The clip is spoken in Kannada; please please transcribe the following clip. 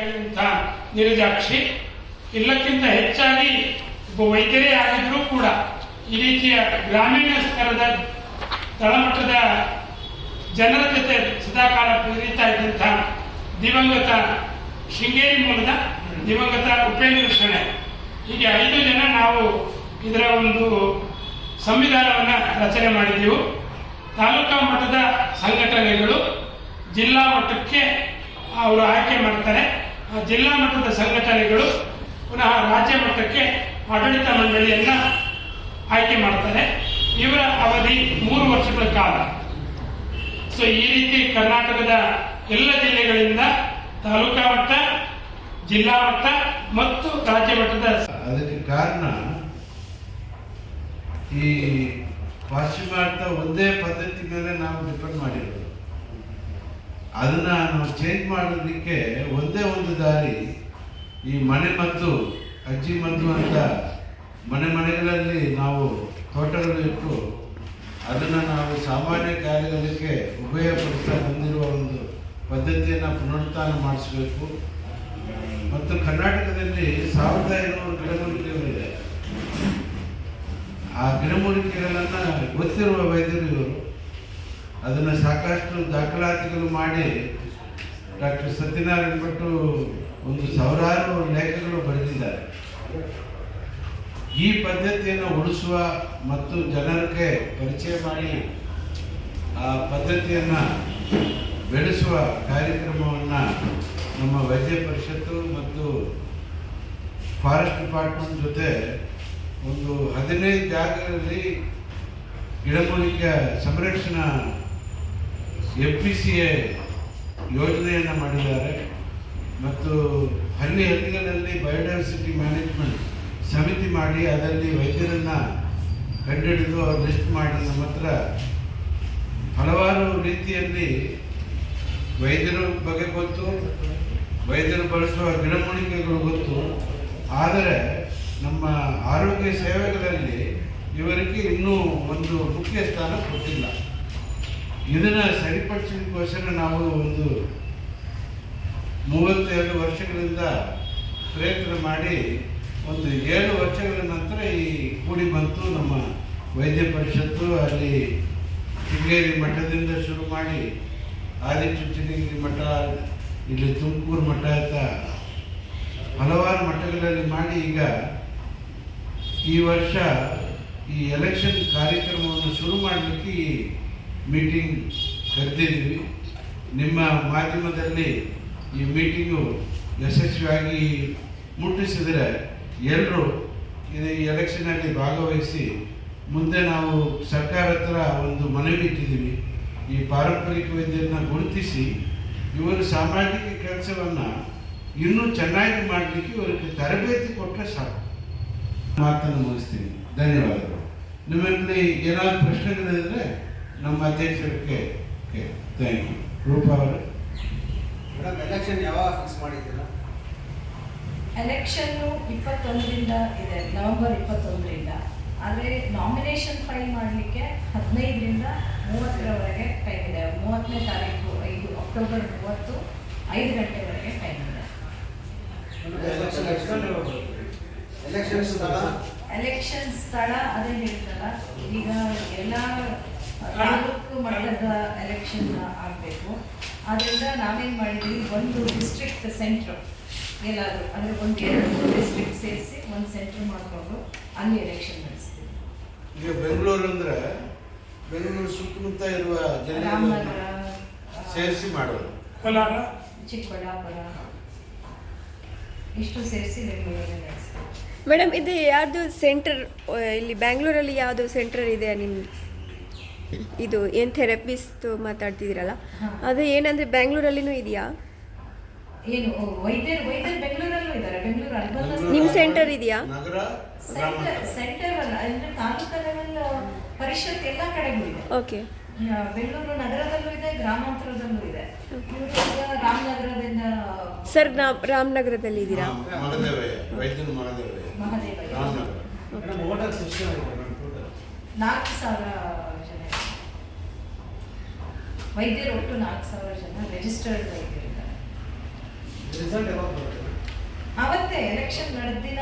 ಬೇಕಾಗಿರುವಂತಹ ನಿರಜಾಕ್ಷಿ. ಎಲ್ಲಕ್ಕಿಂತ ಹೆಚ್ಚಾಗಿ ಒಬ್ಬ ವೈದ್ಯರೇ ಆಗಿದ್ರೂ ಕೂಡ ಈ ರೀತಿಯ ಗ್ರಾಮೀಣ ಸ್ತರದ ತಳಮಟ್ಟದ ಜನರ ಜೊತೆ ಸದಾಕಾಲ ಪ್ರೇರಿತ ಇದ್ದಂತಹ ದಿವಂಗತ ಶೃಂಗೇರಿ ಮೂಲದ ದಿವಂಗತ ಉಪೇಂದ್ರ ಶರಣೆ ಹೀಗೆ ಐದು ಜನ ನಾವು ಇದರ ಒಂದು ಸಂವಿಧಾನವನ್ನು ರಚನೆ ಮಾಡಿದ್ದೆವು ತಾಲೂಕಾ ಮಟ್ಟದ ಸಂಘಟನೆಗಳು ಜಿಲ್ಲಾ ಮಟ್ಟಕ್ಕೆ ಅವರು ಆಯ್ಕೆ ಮಾಡ್ತಾರೆ. ಜಿಲ್ಲಾ ಮಟ್ಟದ ಸಂಘಟನೆಗಳು ಪುನಃ ರಾಜ್ಯ ಮಟ್ಟಕ್ಕೆ ಆಡಳಿತ ಮಂಡಳಿಯನ್ನ ಆಯ್ಕೆ ಮಾಡ್ತಾರೆ. ಇವರ ಅವಧಿ ಮೂರು ವರ್ಷಗಳ ಕಾಲ. ಸೊ ಈ ರೀತಿ ಕರ್ನಾಟಕದ ಎಲ್ಲ ಜಿಲ್ಲೆಗಳಿಂದ ತಾಲೂಕಾ ಮಟ್ಟ, ಜಿಲ್ಲಾ ಮಟ್ಟ ಮತ್ತು ರಾಜ್ಯ ಮಟ್ಟದ ಅದಕ್ಕೆ ಕಾರಣ ಈ ಪಾಶ್ಚಿಮಾತ್ಯ ಒಂದೇ ಪದ್ಧತಿ ಮೇಲೆ ನಾವು ಡಿಪೆಂಡ್ ಮಾಡಿರೋದು. ಅದನ್ನ ನಾವು ಚೇಂಜ್ ಮಾಡೋದಕ್ಕೆ ಒಂದೇ ಒಂದು ದಾರಿ ಈ ಮನೆ ಮದ್ದು ಅಜ್ಜಿ ಮದ್ದು ಅಂತ ಮನೆ ಮನೆಗಳಲ್ಲಿ ನಾವು ತೋಟಗಳು ಇಟ್ಟು ಅದನ್ನು ನಾವು ಸಾಮಾನ್ಯ ಕಾರ್ಯಗಳಿಗೆ ಉಪಯೋಗಪಡಿಸ್ತಾ ಬಂದಿರುವ ಒಂದು ಪದ್ಧತಿಯನ್ನು ಪುನರುತ್ಥಾನ ಮಾಡಿಸ್ಬೇಕು. ಮತ್ತು ಕರ್ನಾಟಕದಲ್ಲಿ ಸಾವಿರದ ಐನೂರು ಗಿಡಮೂಲಿಕೆಗಳಿದೆ. ಆ ಗಿಡಮೂಲಿಕೆಗಳನ್ನು ಗೊತ್ತಿರುವ ವೈದ್ಯರು ಇವರು. ಅದನ್ನು ಸಾಕಷ್ಟು ದಾಖಲಾತಿಗಳು ಮಾಡಿ ಡಾಕ್ಟರ್ ಸತ್ಯನಾರಾಯಣ ಭಟ್ಟು ಒಂದು ಸಾವಿರಾರು ಲೇಖಗಳು ಬರೆದಿದ್ದಾರೆ. ಈ ಪದ್ಧತಿಯನ್ನು ಉಳಿಸುವ ಮತ್ತು ಜನರಿಗೆ ಪರಿಚಯ ಮಾಡಿ ಆ ಪದ್ಧತಿಯನ್ನು ಬೆಳೆಸುವ ಕಾರ್ಯಕ್ರಮವನ್ನು ನಮ್ಮ ವೈದ್ಯ ಪರಿಷತ್ತು ಮತ್ತು ಫಾರೆಸ್ಟ್ ಡಿಪಾರ್ಟ್ಮೆಂಟ್ ಜೊತೆ ಒಂದು ಹದಿನೈದು ಜಾಗದಲ್ಲಿ ಗಿಡಮೂಲಿಕೆ ಸಂರಕ್ಷಣಾ ಎಫ್ ಪಿ ಸಿ ಎ ಯೋಜನೆಯನ್ನು ಮಾಡಿದ್ದಾರೆ. ಮತ್ತು ಹಳ್ಳಿ ಹಳ್ಳಿಗಳಲ್ಲಿ ಬಯೋಡೈವರ್ಸಿಟಿ ಮ್ಯಾನೇಜ್ಮೆಂಟ್ ಸಮಿತಿ ಮಾಡಿ ಅದರಲ್ಲಿ ವೈದ್ಯರನ್ನು ಕಂಡುಹಿಡಿದು ಅವ್ರು ಲಿಸ್ಟ್ ಮಾಡಿ ನಮ್ಮ ಹತ್ರ ಹಲವಾರು ರೀತಿಯಲ್ಲಿ ವೈದ್ಯರ ಬಗ್ಗೆ ಗೊತ್ತು, ವೈದ್ಯರು ಬಳಸುವ ಗಿಡಮೂಲಿಕೆಗಳು ಗೊತ್ತು. ಆದರೆ ನಮ್ಮ ಆರೋಗ್ಯ ಸೇವೆಗಳಲ್ಲಿ ಇವರಿಗೆ ಇನ್ನೂ ಒಂದು ಮುಖ್ಯ ಸ್ಥಾನ ಕೊಟ್ಟಿಲ್ಲ. ಇದನ್ನು ಸರಿಪಡಿಸಲಿಕ್ಕೋಸ್ಕರ ನಾವು ಒಂದು ಮೂವತ್ತೆರಡು ವರ್ಷಗಳಿಂದ ಪ್ರಯತ್ನ ಮಾಡಿ ಒಂದು ಏಳು ವರ್ಷಗಳ ನಂತರ ಈ ಕೂಡಿ ಬಂತು ನಮ್ಮ ವೈದ್ಯ ಪರಿಷತ್ತು. ಅಲ್ಲಿ ಶೃಂಗೇರಿ ಮಠದಿಂದ ಶುರು ಮಾಡಿ ಆದಿಚುಂಚನಗಿರಿ ಮಠ, ಇಲ್ಲಿ ತುಮಕೂರು ಮಠ ಅಂತ ಹಲವಾರು ಮಠಗಳಲ್ಲಿ ಮಾಡಿ ಈಗ ಈ ವರ್ಷ ಈ ಎಲೆಕ್ಷನ್ ಕಾರ್ಯಕ್ರಮವನ್ನು ಶುರು ಮಾಡಲಿಕ್ಕೆ ಮೀಟಿಂಗ್ ಕರೆದಿದ್ದೀವಿ ನಿಮ್ಮ ಮಾಧ್ಯಮದಲ್ಲಿ ಈ ಮೀಟಿಂಗು ಯಶಸ್ವಿಯಾಗಿ ಮುಟ್ಟಿಸಿದರೆ ಎಲ್ಲರೂ ಈ ಎಲೆಕ್ಷನಲ್ಲಿ ಭಾಗವಹಿಸಿ ಮುಂದೆ ನಾವು ಸರ್ಕಾರ ಹತ್ರ ಒಂದು ಮನವಿ ಇಟ್ಟಿದ್ದೀವಿ. ಈ ಪಾರಂಪರಿಕ ವೈದ್ಯರನ್ನ ಗುರುತಿಸಿ ಇವರು ಸಾಮಾಜಿಕ ಕೆಲಸವನ್ನು ಇನ್ನೂ ಚೆನ್ನಾಗಿ ಮಾಡಲಿಕ್ಕೆ ಇವರಿಗೆ ತರಬೇತಿ ಕೊಟ್ಟರೆ ಸಾಕು. ಮಾತನ್ನು ಮುಗಿಸ್ತೀನಿ. ಧನ್ಯವಾದಗಳು. ನಿಮ್ಮಲ್ಲಿ ಏನಾದ್ರು ಪ್ರಶ್ನೆಗಳಿದ್ರೆ ನಮ್ಮ ಅಧ್ಯಕ್ಷರಿಗೆ ಥ್ಯಾಂಕ್ ಯು ರೂಪ ಅವರು. ಮೇಡಮ್ ಎಲೆಕ್ಷನ್ ಯಾವಾಗ ಫಿಕ್ಸ್ ಮಾಡಿದ್ದೀರಾ? ಎಲೆಕ್ಷನ್ನು ಇಪ್ಪತ್ತೊಂದರಿಂದ ಇದೆ ನವೆಂಬರ್ ಇಪ್ಪತ್ತೊಂದರಿಂದ. ಆದರೆ ನಾಮಿನೇಷನ್ ಫೈಲ್ ಮಾಡಲಿಕ್ಕೆ ಹದಿನೈದರಿಂದ ಮೂವತ್ತರವರೆಗೆ ಟೈಮ್ ಇದೆ. ಮೂವತ್ತನೇ ತಾರೀಕು ಐದು ಅಕ್ಟೋಬರ್ ಮೂವತ್ತು ಐದು ಗಂಟೆವರೆಗೆ ಟೈಮ್ ಇದೆ. ಎಲೆಕ್ಷನ್ ಸ್ಥಳ ಎಲೆಕ್ಷನ್ ಸ್ಥಳ ಅದೇ ಹೇಳ್ತಲ್ಲ ಈಗ ಎಲ್ಲ ತಾಲೂಕು ಮಟ್ಟದ ಎಲೆಕ್ಷನ್ ಆಗಬೇಕು. ಆದ್ದರಿಂದ ನಾವೇನು ಮಾಡಿದ್ದೀವಿ ಒಂದು ಡಿಸ್ಟ್ರಿಕ್ಟ್ ಸೆಂಟ್ರ್ ಎಲ್ಲಾದರೂ ಅಂದರೆ ಒಂದು ಎರಡು ಡಿಸ್ಟ್ರಿಕ್ಟ್ ಸೇರಿಸಿ ಒಂದು ಸೆಂಟ್ರ್ ಮಾಡಿಕೊಂಡು ಅಲ್ಲಿ ಎಲೆಕ್ಷನ್ ನಡೆಸ್ತೀವಿ. ಈಗ ಬೆಂಗಳೂರು ಅಂದರೆ ಬೆಂಗಳೂರು ಸುತ್ತಮುತ್ತ ಇರುವ ರಾಮನಗರ ಸೇರಿಸಿ ಮಾಡೋದು. ಕೋಲಾರ? ಚಿಕ್ಕಬಳ್ಳಾಪುರ. ಇಷ್ಟು ಸೇರಿಸಿ ಬೆಂಗಳೂರಲ್ಲಿ ನಡೆಸ್ತೀವಿ. ಮೇಡಮ್ ಇದು ಯಾವುದು ಸೆಂಟರ್ ಇಲ್ಲಿ ಬ್ಯಾಂಗ್ಳೂರಲ್ಲಿ ಯಾವುದು ಸೆಂಟರ್ ಇದೆ ನಿಮ್ದು? ಇದು ಏನು ಥೆರಪಿಸ್ಟ್ ಮಾತಾಡ್ತಿದ್ದೀರಲ್ಲ? ಅದು ಏನಂದರೆ ಬೆಂಗಳೂರಲ್ಲಿನೂ ಇದೆಯಾ? ನಿಮ್ಮ ಸೆಂಟರ್ ಇದೆಯಾ? ಪರಿಷತ್ ಎಲ್ಲ ಕಡೆಗೂ ಇದೆ. ಓಕೆ. ಬೆಂಗಳೂರು ನಗರದಲ್ಲೂ ಇದೆ ಗ್ರಾಮಾಂತರದಲ್ಲೂ ಇದೆ. ರಾಮನಗರದಿಂದ ಸರ್ ನಾ ರಾಮನಗರದಲ್ಲಿ ಇದ್ದೀರಾ ನಾಲ್ಕು ಮಹದೇವಯ್ಯ ವೈದ್ಯರು Mahadevaiah Mahadevaiah Ramanagara madam voter system ಇದೆ ಮೇಡಮ್ ಟೋಟಲ್ ನಾಲ್ಕು ಸಾವಿರ ಜನ ಇದ್ದಾರೆ. ವೈದ್ಯರು ಒಟ್ಟು ನಾಲ್ಕು ಸಾವಿರ ಜನ ರಿಜಿಸ್ಟರ್ಡ್ ವೈದ್ಯರಿದ್ದಾರೆ. ರಿಸಲ್ಟ್ ಯಾವಾಗ ಬರುತ್ತೆ? ಅವತ್ತೇ ಎಲೆಕ್ಷನ್ ನಡೆದ ದಿನ